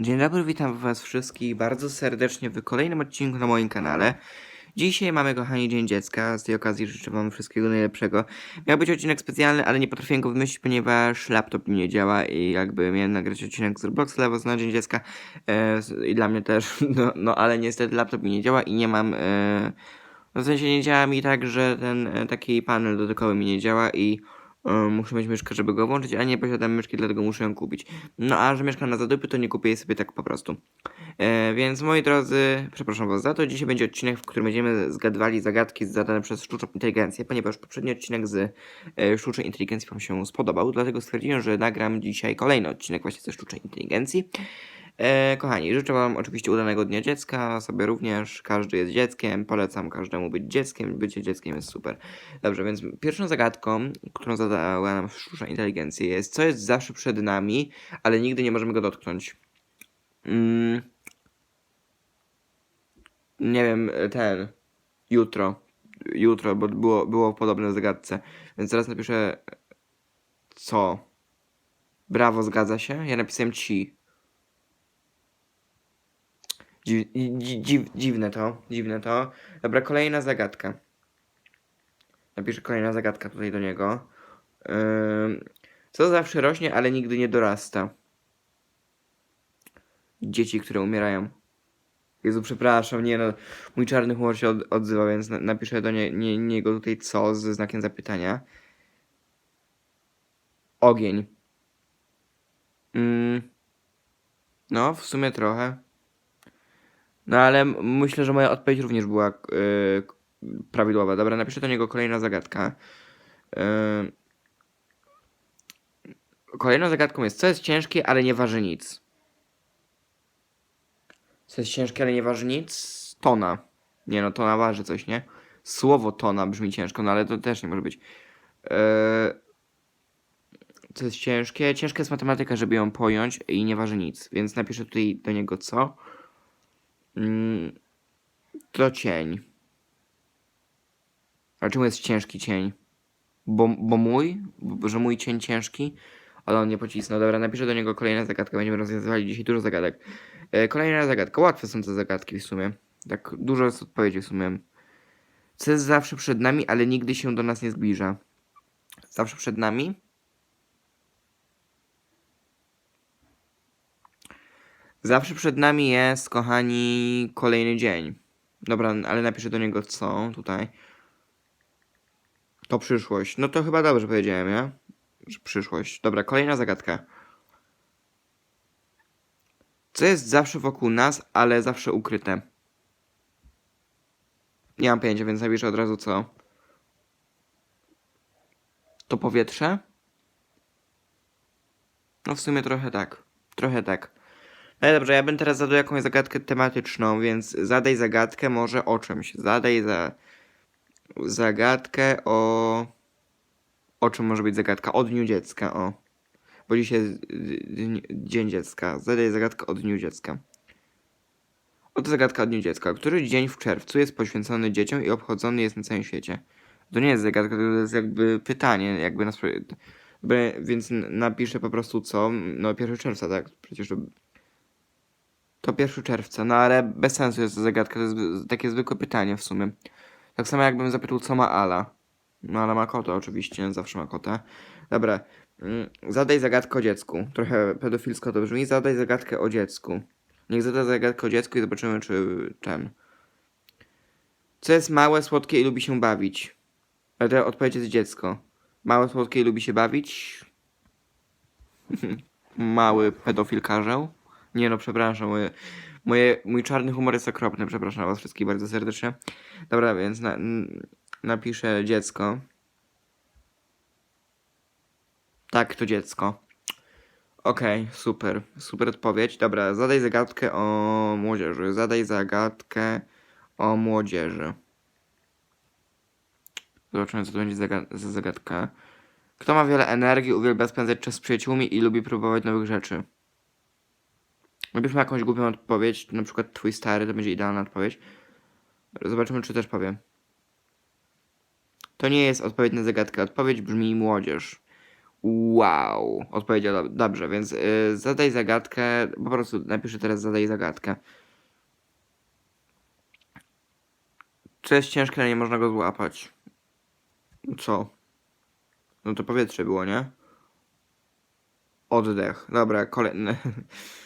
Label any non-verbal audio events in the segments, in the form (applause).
Dzień dobry, witam was wszystkich bardzo serdecznie w kolejnym odcinku na moim kanale. Dzisiaj mamy, kochani, Dzień Dziecka. Z tej okazji życzę wam wszystkiego najlepszego. Miał być odcinek specjalny, ale nie potrafiłem go wymyślić, ponieważ laptop mi nie działa i jakby miałem nagrać odcinek z Roblox Levels na Dzień Dziecka e, i dla mnie też, (laughs) no, no ale niestety laptop mi nie działa i nie mam... E, no w sensie nie działa mi tak, że ten e, taki panel dotykowy mi nie działa i muszę mieć myszkę, żeby go włączyć, a nie posiadam myszki, dlatego muszę ją kupić. No a że mieszkam na zadupy, to nie kupię jej sobie tak po prostu. E, więc moi drodzy, przepraszam was za to. Dzisiaj będzie odcinek, w którym będziemy zgadywali zagadki zadane przez sztuczną inteligencję, ponieważ poprzedni odcinek z e, sztucznej inteligencji wam się spodobał, dlatego stwierdziłem, że nagram dzisiaj kolejny odcinek właśnie ze sztucznej inteligencji. E, kochani, życzę wam oczywiście udanego dnia dziecka, sobie również, każdy jest dzieckiem, polecam każdemu być dzieckiem, bycie dzieckiem jest super. Dobrze, więc pierwszą zagadką, którą zadała nam sztuczna inteligencja jest, co jest zawsze przed nami, ale nigdy nie możemy go dotknąć. Mm. Nie wiem, ten. Jutro. Jutro, bo było, było podobne zagadce. Więc teraz napiszę. Co? Brawo, zgadza się? Ja napisałem ci. Dziw, dzi- dziw, dziwne to, dziwne to. Dobra, kolejna zagadka. Napiszę kolejna zagadka tutaj do niego. Co zawsze rośnie, ale nigdy nie dorasta? Dzieci, które umierają. Jezu, przepraszam, nie no. Mój czarny humor się od, odzywa, więc na, napiszę do nie, nie, niego tutaj co ze znakiem zapytania. Ogień. Mm. No, w sumie trochę. No ale myślę, że moja odpowiedź również była yy, prawidłowa. Dobra, napiszę do niego kolejna zagadka. Yy. Kolejną zagadką jest, co jest ciężkie, ale nie waży nic. Co jest ciężkie, ale nie waży nic? Tona. Nie no, tona waży coś, nie? Słowo tona brzmi ciężko, no ale to też nie może być. Eee, co jest ciężkie? Ciężka jest matematyka, żeby ją pojąć i nie waży nic. Więc napiszę tutaj do niego co? Mm, to cień. A czemu jest ciężki cień? Bo, bo mój? Bo, że mój cień ciężki? Ale on nie pocisnął. Dobra, napiszę do niego kolejna zagadka. Będziemy rozwiązywali dzisiaj dużo zagadek. E, Kolejna zagadka. Łatwe są te zagadki w sumie. Tak dużo jest odpowiedzi w sumie. Co jest zawsze przed nami, ale nigdy się do nas nie zbliża? Zawsze przed nami? Zawsze przed nami jest, kochani, kolejny dzień. Dobra, ale napiszę do niego co tutaj. To przyszłość. No to chyba dobrze powiedziałem, ja? Że przyszłość. Dobra, kolejna zagadka. Co jest zawsze wokół nas, ale zawsze ukryte? Nie mam pojęcia, więc napiszę od razu co. To powietrze? No w sumie trochę tak. Trochę tak. No dobrze, ja bym teraz zadał jakąś zagadkę tematyczną, więc zadaj zagadkę może o czymś. Zadaj za... zagadkę o... O czym może być zagadka? O Dniu Dziecka, o. Bo dzisiaj Dzień Dziecka. Zadaj zagadkę o Dniu Dziecka. Oto zagadka o Dniu Dziecka. Który dzień w czerwcu jest poświęcony dzieciom i obchodzony jest na całym świecie? To nie jest zagadka, to jest jakby pytanie, jakby na Więc napiszę po prostu co? No 1 czerwca, tak? Przecież to... To 1 czerwca, no ale bez sensu jest to zagadka, to jest takie zwykłe pytanie w sumie. Tak samo jakbym zapytał, co ma Ala. No ale ma kota oczywiście, zawsze ma kota. Dobra, mm, zadaj zagadkę o dziecku. Trochę pedofilsko to brzmi. Zadaj zagadkę o dziecku. Niech zada zagadkę o dziecku i zobaczymy, czy ten. Co jest małe, słodkie i lubi się bawić? Ale odpowiedź jest dziecko. Małe, słodkie i lubi się bawić? (laughs) Mały pedofil karzeł? Nie no, przepraszam. Moje, moje, mój czarny humor jest okropny. Przepraszam was wszystkich bardzo serdecznie. Dobra, więc na, napiszę dziecko. Tak, to dziecko. Okej, super. Super odpowiedź. Dobra, zadaj zagadkę o młodzieży. Zadaj zagadkę o młodzieży. Zobaczymy, co to będzie za zagadka. Kto ma wiele energii, uwielbia spędzać czas z przyjaciółmi i lubi próbować nowych rzeczy? Napiszmy jakąś głupią odpowiedź, na przykład twój stary, to będzie idealna odpowiedź. Zobaczymy, czy też powiem. To nie jest odpowiedź na zagadkę. Odpowiedź brzmi młodzież. Wow, odpowiedział dob- dobrze, więc y, zadaj zagadkę, po prostu napiszę teraz zadaj zagadkę. Co jest ciężkie, ale nie można go złapać? Co? No to powietrze było, nie? Oddech. Dobra, kolejny. (laughs)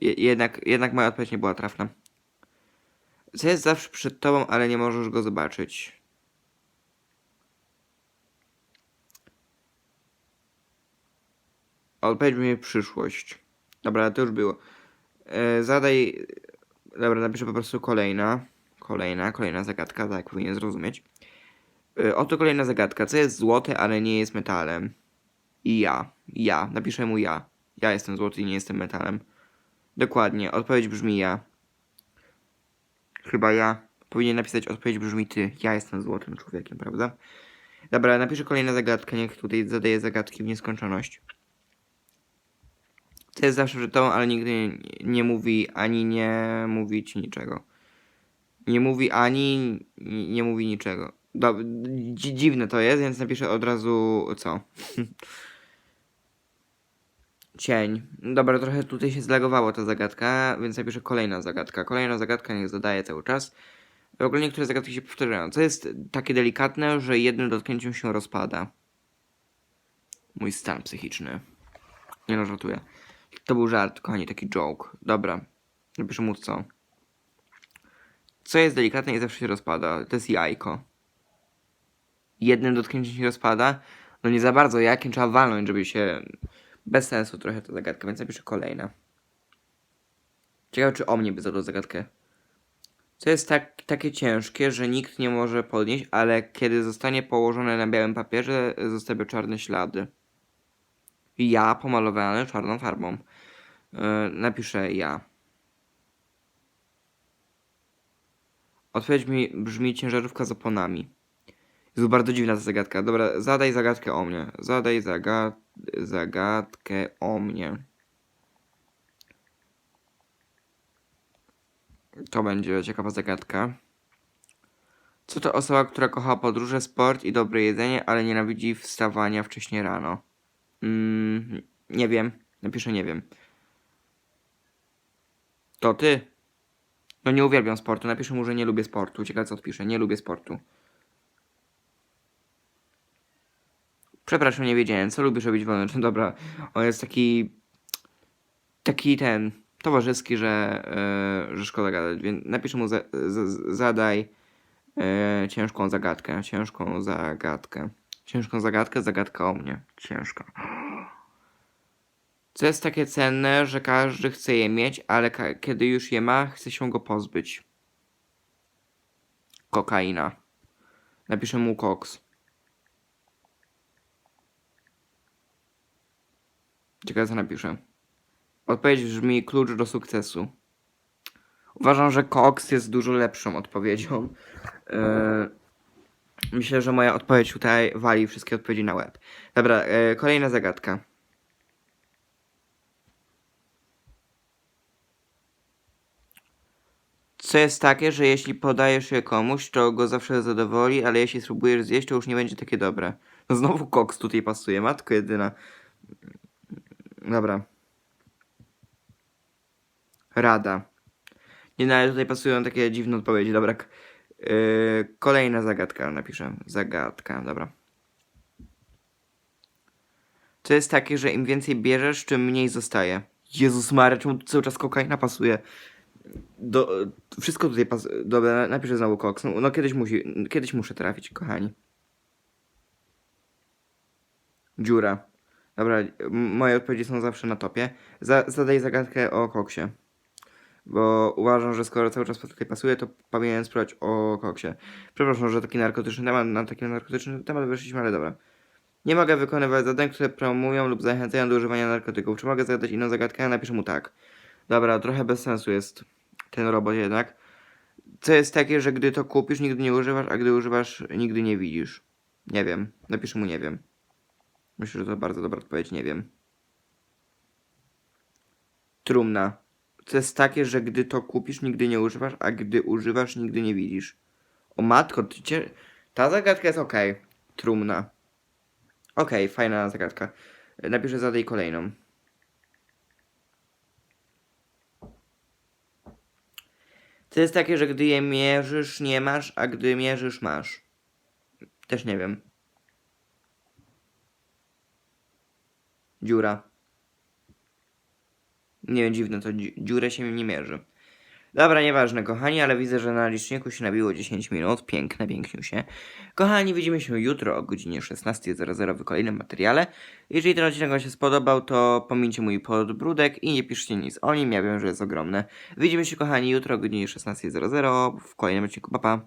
Je- jednak, jednak moja odpowiedź nie była trafna. Co jest zawsze przed tobą, ale nie możesz go zobaczyć? Odpowiedź mi przyszłość. Dobra, to już było. E, zadaj. Dobra, napiszę po prostu kolejna. Kolejna, kolejna zagadka, tak powinien zrozumieć. E, oto kolejna zagadka. Co jest złote, ale nie jest metalem? I ja. Ja. Napiszę mu ja. Ja jestem złoty i nie jestem metalem. Dokładnie. Odpowiedź brzmi ja. Chyba ja. Powinien napisać odpowiedź brzmi ty. Ja jestem złotym człowiekiem, prawda? Dobra, napiszę kolejną zagadkę. Niech tutaj zadaje zagadki w nieskończoność. To jest zawsze tobą, ale nigdy nie, mówi ani nie mówi ci niczego. Nie mówi ani nie, mówi niczego. Do, dzi, dziwne to jest, więc napiszę od razu co. (laughs) Cień. Dobra, trochę tutaj się zlagowało ta zagadka, więc napiszę kolejna zagadka. Kolejna zagadka niech zadaje cały czas. W ogóle niektóre zagadki się powtarzają. Co jest takie delikatne, że jednym dotknięciem się rozpada? Mój stan psychiczny. Nie no, żartuję. To był żart, kochani, taki joke. Dobra. Napiszę mu co. Co jest delikatne i zawsze się rozpada? To jest jajko. Jednym dotknięciem się rozpada? No nie za bardzo. Jakim trzeba walnąć, żeby się... Bez sensu trochę ta zagadka, więc napiszę kolejna. Ciekawe, czy o mnie by zadał zagadkę. Co jest tak, takie ciężkie, że nikt nie może podnieść, ale kiedy zostanie położone na białym papierze, zostawia czarne ślady. Ja pomalowany czarną farbą. Yy, napiszę ja. Odpowiedź mi brzmi ciężarówka z oponami. Jest bardzo dziwna ta zagadka. Dobra, zadaj zagadkę o mnie. Zadaj zagad zagadkę o mnie. To będzie ciekawa zagadka. Co to osoba, która kocha podróże, sport i dobre jedzenie, ale nienawidzi wstawania wcześnie rano? Mm, nie wiem. Napiszę nie wiem. To ty? No nie uwielbiam sportu. Napiszę mu, że nie lubię sportu. Ciekawe co odpiszę. Nie lubię sportu. Przepraszam, nie wiedziałem. Co lubisz robić wolno? No (laughs) dobra. On jest taki... Taki ten... Towarzyski, że, yy, że szkoda gadać. Więc napiszę mu za, z, zadaj yy, ciężką zagadkę. Ciężką zagadkę. Ciężką zagadkę, zagadka o mnie. Ciężka. (gasps) Co jest takie cenne, że każdy chce je mieć, ale kiedy już je ma, chce się go pozbyć. Kokaina. Napiszę mu koks. Ciekawe co napiszę. Odpowiedź brzmi klucz do sukcesu. Uważam, że koks jest dużo lepszą odpowiedzią. Yy, myślę, że moja odpowiedź tutaj wali wszystkie odpowiedzi na łeb. Dobra, yy, kolejna zagadka. Co jest takie, że jeśli podajesz je komuś, to go zawsze zadowoli, ale jeśli spróbujesz zjeść, to już nie będzie takie dobre. No znowu koks tutaj pasuje, matko jedyna. Dobra. Rada. Nie, no ale tutaj pasują takie dziwne odpowiedzi. Dobra. Yy, kolejna zagadka napiszę. Zagadka, dobra. Co jest takie, że im więcej bierzesz, tym mniej zostaje? Jezus Maria, czemu tu cały czas kokaina pasuje? Do, wszystko tutaj pasuje. Dobra, napiszę znowu koks. No, no kiedyś musi, kiedyś muszę trafić, kochani. Dziura. Dobra, moje odpowiedzi są zawsze na topie. Za, zadaj zagadkę o koksie. Bo uważam, że skoro cały czas tutaj pasuje, to powinienem spróbować o koksie. Przepraszam, że taki narkotyczny temat, na taki narkotyczny temat wyszliśmy, ale dobra. Nie mogę wykonywać zadań, które promują lub zachęcają do używania narkotyków. Czy mogę zadać inną zagadkę? Napiszę mu tak. Dobra, trochę bez sensu jest ten robot jednak. Co jest takie, że gdy to kupisz, nigdy nie używasz, a gdy używasz, nigdy nie widzisz? Nie wiem. Napiszę mu nie wiem. Myślę, że to bardzo dobra odpowiedź, nie wiem. Trumna. To jest takie, że gdy to kupisz, nigdy nie używasz, a gdy używasz, nigdy nie widzisz. O matko, ty cię... ta zagadka jest okej. Trumna. Okej, fajna zagadka. Napiszę zadaj kolejną. To jest takie, że gdy je mierzysz, nie masz, a gdy mierzysz, masz. Też nie wiem. Dziura. Nie dziwne to. dzi- Dziurę się nie mierzy. Dobra, nieważne, kochani, ale widzę, że na liczniku się nabiło 10 minut. Piękne, piękniusie. Kochani, widzimy się jutro o godzinie 16.00 w kolejnym materiale. Jeżeli ten odcinek Wam się spodobał, to pomincie mój podbródek i nie piszcie nic o nim. Ja wiem, że jest ogromne. Widzimy się, kochani, jutro o godzinie 16.00 w kolejnym odcinku. Pa, pa.